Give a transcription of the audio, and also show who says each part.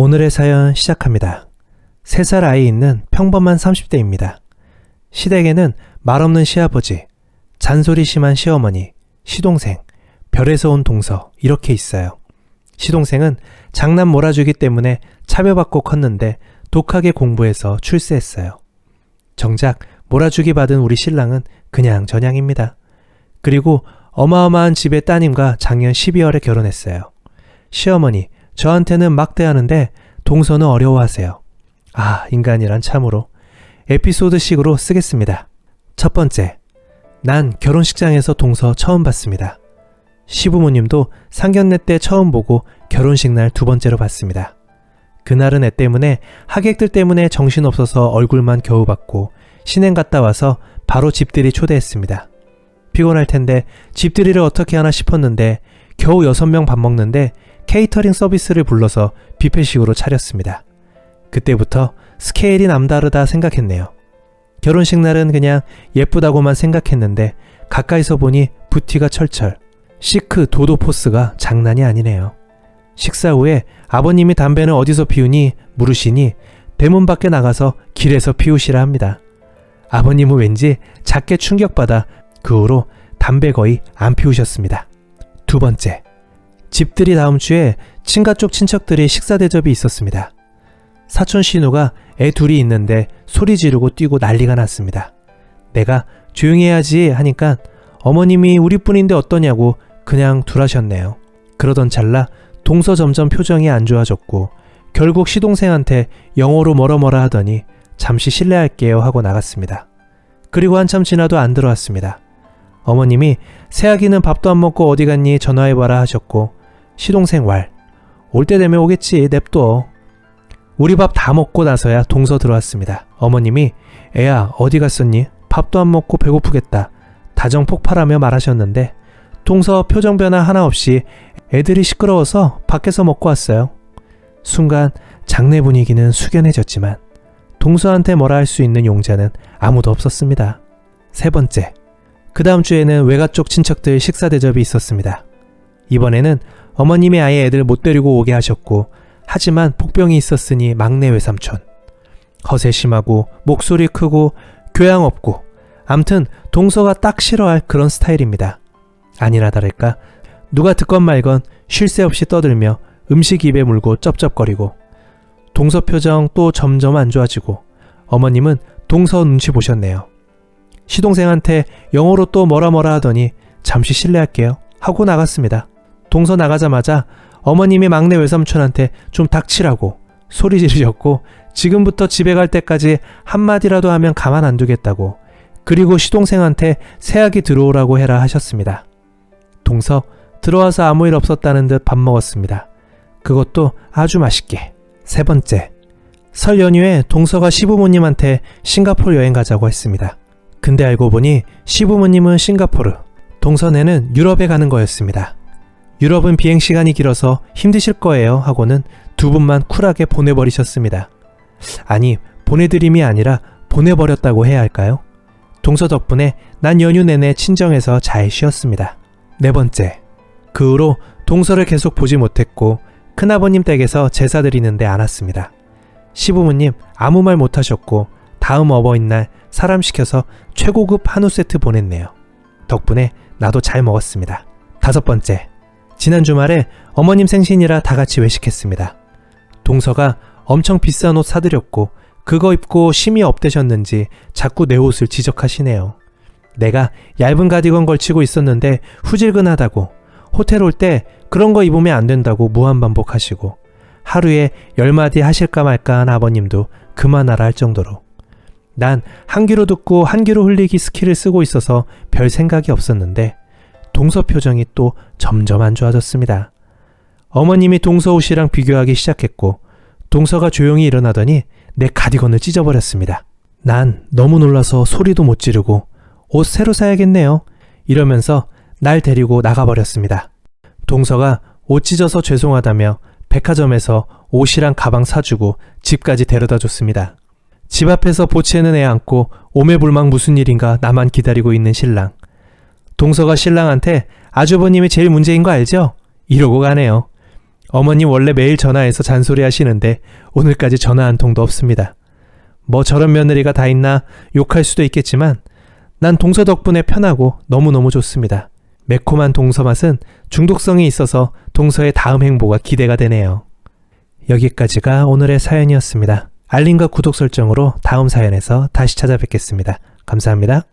Speaker 1: 오늘의 사연 시작합니다. 3살 아이 있는 평범한 30대입니다. 시댁에는 말없는 시아버지, 잔소리 심한 시어머니, 시동생, 별에서 온 동서 이렇게 있어요. 시동생은 장남 몰아주기 때문에 차별받고 컸는데 독하게 공부해서 출세했어요. 정작 몰아주기 받은 우리 신랑은 그냥 전향입니다. 그리고 어마어마한 집의 따님과 작년 12월에 결혼했어요. 시어머니, 저한테는 막대하는데 동서는 어려워하세요. 아, 인간이란 참으로. 에피소드식으로 쓰겠습니다. 첫 번째. 난 결혼식장에서 동서 처음 봤습니다. 시부모님도 상견례 때 처음 보고 결혼식 날 두 번째로 봤습니다. 그날은 애 때문에 하객들 때문에 정신없어서 얼굴만 겨우 봤고 신행 갔다 와서 바로 집들이 초대했습니다. 피곤할 텐데 집들이를 어떻게 하나 싶었는데 겨우 6명 밥 먹는데 케이터링 서비스를 불러서 뷔페식으로 차렸습니다. 그때부터 스케일이 남다르다 생각했네요. 결혼식 날은 그냥 예쁘다고만 생각했는데 가까이서 보니 부티가 철철, 시크 도도 포스가 장난이 아니네요. 식사 후에 아버님이 담배는 어디서 피우니 물으시니 대문 밖에 나가서 길에서 피우시라 합니다. 아버님은 왠지 작게 충격받아 그 후로 담배 거의 안 피우셨습니다. 두 번째. 집들이 다음 주에 친가 쪽 친척들이 식사 대접이 있었습니다. 사촌 신우가 애 둘이 있는데 소리 지르고 뛰고 난리가 났습니다. 내가 조용히 해야지 하니까 어머님이 우리뿐인데 어떠냐고 그냥 둘하셨네요. 그러던 찰나 동서 점점 표정이 안 좋아졌고 결국 시동생한테 영어로 뭐라 뭐라 하더니 잠시 실례할게요 하고 나갔습니다. 그리고 한참 지나도 안 들어왔습니다. 어머님이 새아기는 밥도 안 먹고 어디 갔니 전화해봐라 하셨고 시동생 왈. 올 때 되면 오겠지 냅둬. 우리 밥 다 먹고 나서야 동서 들어왔습니다. 어머님이 애야 어디 갔었니? 밥도 안 먹고 배고프겠다. 다정 폭발하며 말하셨는데 동서 표정 변화 하나 없이 애들이 시끄러워서 밖에서 먹고 왔어요. 순간 장례 분위기는 숙연해졌지만 동서한테 뭐라 할 수 있는 용자는 아무도 없었습니다. 세 번째. 그 다음 주에는 외가 쪽 친척들 식사 대접이 있었습니다. 이번에는 어머님이 아예 애들 못 데리고 오게 하셨고 하지만 복병이 있었으니 막내 외삼촌. 허세 심하고 목소리 크고 교양 없고 암튼 동서가 딱 싫어할 그런 스타일입니다. 아니나 다를까 누가 듣건 말건 쉴 새 없이 떠들며 음식 입에 물고 쩝쩝거리고 동서 표정 또 점점 안 좋아지고 어머님은 동서 눈치 보셨네요. 시동생한테 영어로 또 뭐라 뭐라 하더니 잠시 실례할게요 하고 나갔습니다. 동서 나가자마자 어머님이 막내 외삼촌한테 좀 닥치라고 소리 지르셨고 지금부터 집에 갈 때까지 한마디라도 하면 가만 안 두겠다고 그리고 시동생한테 새아기 들어오라고 해라 하셨습니다. 동서 들어와서 아무 일 없었다는 듯 밥 먹었습니다. 그것도 아주 맛있게. 세 번째. 설 연휴에 동서가 시부모님한테 싱가포르 여행 가자고 했습니다. 근데 알고 보니 시부모님은 싱가포르, 동서네는 유럽에 가는 거였습니다. 유럽은 비행 시간이 길어서 힘드실 거예요 하고는 두 분만 쿨하게 보내버리셨습니다. 아니, 보내드림이 아니라 보내버렸다고 해야 할까요? 동서 덕분에 난 연휴 내내 친정에서 잘 쉬었습니다. 네 번째. 그 후로 동서를 계속 보지 못했고 큰아버님 댁에서 제사 드리는데 안 왔습니다. 시부모님 아무 말 못하셨고 다음 어버이날 사람 시켜서 최고급 한우 세트 보냈네요. 덕분에 나도 잘 먹었습니다. 다섯 번째. 지난 주말에 어머님 생신이라 다 같이 외식했습니다. 동서가 엄청 비싼 옷 사드렸고 그거 입고 심이 업되셨는지 자꾸 내 옷을 지적하시네요. 내가 얇은 가디건 걸치고 있었는데 후질근하다고 호텔 올 때 그런 거 입으면 안 된다고 무한반복하시고 하루에 열 마디 하실까 말까 한 아버님도 그만하라 할 정도로 난 한 귀로 듣고 한 귀로 흘리기 스킬을 쓰고 있어서 별 생각이 없었는데 동서 표정이 또 점점 안 좋아졌습니다. 어머님이 동서 옷이랑 비교하기 시작했고 동서가 조용히 일어나더니 내 가디건을 찢어버렸습니다. 난 너무 놀라서 소리도 못 지르고 옷 새로 사야겠네요. 이러면서 날 데리고 나가버렸습니다. 동서가 옷 찢어서 죄송하다며 백화점에서 옷이랑 가방 사주고 집까지 데려다 줬습니다. 집 앞에서 보채는 애 안고 오매불망 무슨 일인가 나만 기다리고 있는 신랑. 동서가 신랑한테 아주버님이 제일 문제인 거 알죠? 이러고 가네요. 어머니 원래 매일 전화해서 잔소리 하시는데 오늘까지 전화 한 통도 없습니다. 뭐 저런 며느리가 다 있나 욕할 수도 있겠지만 난 동서 덕분에 편하고 너무너무 좋습니다. 매콤한 동서 맛은 중독성이 있어서 동서의 다음 행보가 기대가 되네요. 여기까지가 오늘의 사연이었습니다. 알림과 구독 설정으로 다음 사연에서 다시 찾아뵙겠습니다. 감사합니다.